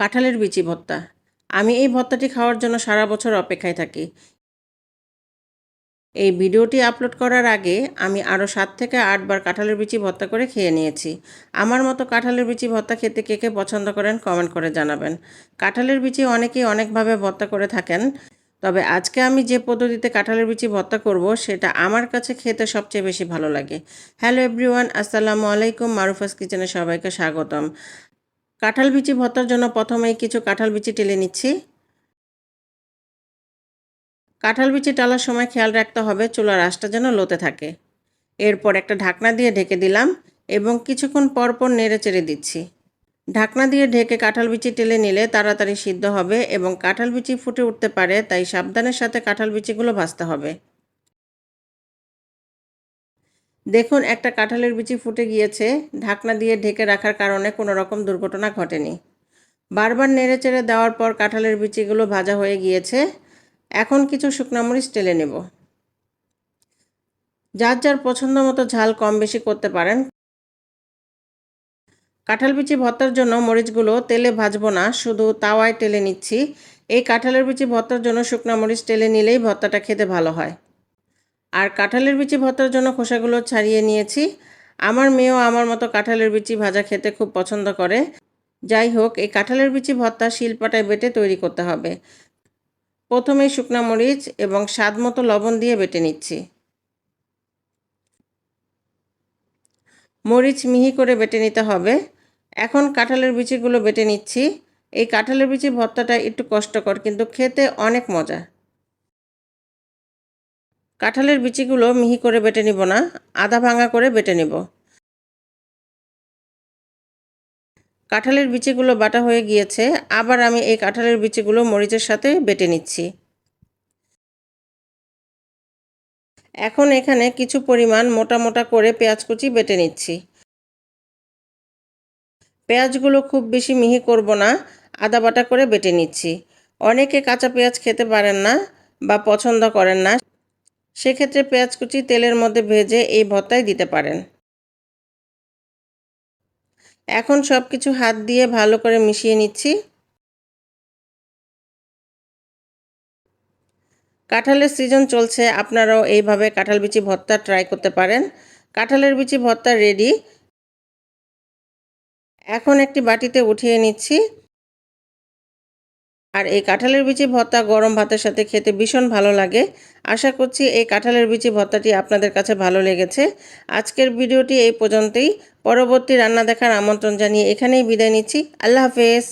কাঁঠালের বিচি ভর্তা। আমি এই ভর্তাটি খাওয়ার জন্য সারা বছর অপেক্ষায় থাকি। এই ভিডিওটি আপলোড করার আগে আমি আরও সাত থেকে আটবার কাঁঠালের বিচি ভর্তা করে খেয়ে নিয়েছি। আমার মতো কাঁঠালের বিচি ভর্তা খেতে কে কে পছন্দ করেন কমেন্ট করে জানাবেন। কাঁঠালের বিচি অনেকেই অনেকভাবে ভর্তা করে থাকেন, তবে আজকে আমি যে পদ্ধতিতে কাঁঠালের বিচি ভর্তা করব সেটা আমার কাছে খেতে সবচেয়ে বেশি ভালো লাগে। হ্যালো এভরিওয়ান, আসসালামু আলাইকুম, মারুফাস কিচেনে সবাইকে স্বাগতম। কাঁঠাল বিচি ভর্তার জন্য প্রথমেই কিছু কাঁঠাল বিচি টেলে নিচ্ছি। কাঁঠাল বিচি টালার সময় খেয়াল রাখতে হবে, চুলার আঁশটা যেন লোতে থাকে। এরপর একটা ঢাকনা দিয়ে ঢেকে দিলাম এবং কিছুক্ষণ পর পর নেড়ে চেড়ে দিচ্ছি। ঢাকনা দিয়ে ঢেকে কাঁঠাল বিচি টেলে নিলে তাড়াতাড়ি সিদ্ধ হবে এবং কাঁঠাল বিচি ফুটে উঠতে পারে, তাই সাবধানের সাথে কাঁঠাল বিচিগুলো ভাজতে হবে। দেখুন, একটা কাঁঠালের বিচি ফুটে গিয়েছে। ঢাকনা দিয়ে ঢেকে রাখার কারণে কোনো রকম দুর্ঘটনা ঘটেনি। বারবার নেড়ে চেড়ে দেওয়ার পর কাঁঠালের বিচিগুলো ভাজা হয়ে গিয়েছে। এখন কিছু শুকনা মরিচ টেলে নেব। যার যার পছন্দ মতো ঝাল কম বেশি করতে পারেন। কাঁঠাল বিচি ভর্তার জন্য মরিচগুলো তেলে ভাজবো না, শুধু তাওয়ায় টেলে নিচ্ছি। এই কাঁঠালের বিচি ভর্তার জন্য শুকনা মরিচ টেলে নিলেই ভর্তাটা খেতে ভালো হয়। আর কাঁঠালের বিচি ভর্তার জন্য খোসাগুলো ছাড়িয়ে নিয়েছি। আমার মেয়েও আমার মতো কাঁঠালের বিচি ভাজা খেতে খুব পছন্দ করে। যাই হোক, এই কাঁঠালের বিচি ভর্তা শিলপাটায় বেটে তৈরি করতে হবে। প্রথমে শুকনা মরিচ এবং স্বাদ মতো লবণ দিয়ে বেটে নিচ্ছি। মরিচ মিহি করে বেটে নিতে হবে। এখন কাঁঠালের বিচিগুলো বেটে নিচ্ছি। এই কাঁঠালের বিচি ভর্তাটা একটু কষ্টকর, কিন্তু খেতে অনেক মজা। কাঁঠালের বিচিগুলো মিহি করে বেটে নিব না, আধা ভাঙা করে বেটে নিব। কাঁঠালের বিচিগুলো বাটা হয়ে গিয়েছে, আবার আমি এই কাঁঠালের বিচিগুলো মরিচের সাথে বেটে নিচ্ছি। এখন এখানে কিছু পরিমাণ মোটা মোটা করে পেঁয়াজ কুচি বেটে নিচ্ছি। পেঁয়াজগুলো খুব বেশি মিহি করব না, আদা বাটা করে বেটে নিচ্ছি। অনেকে কাঁচা পেঁয়াজ খেতে পারেন না বা পছন্দ করেন না সেক্ষেত্রে পেঁয়াজ কুচি তেলের মধ্যে ভেজে এই ভর্তায় দিতে পারেন। এখন সব কিছু হাত দিয়ে ভালো করে মিশিয়ে নিচ্ছি। কাঁঠালের সিজন চলছে, আপনারাও এইভাবে কাঁঠাল বিচি ভর্তা ট্রাই করতে পারেন। কাঁঠালের বিচি ভর্তা রেডি এখন একটি বাটিতে উঠিয়ে নিচ্ছি। আর এই কাঁঠালের বিচি ভর্তা গরম ভাতের সাথে খেতে ভীষণ ভালো লাগে। আশা করছি এই কাঁঠালের বিচি ভর্তাটি আপনাদের কাছে ভালো লেগেছে। আজকের ভিডিওটি এই পর্যন্তই। পরবর্তী রান্না দেখার আমন্ত্রণ জানিয়ে এখানেই বিদায় নিচ্ছি। আল্লাহ হাফেজ।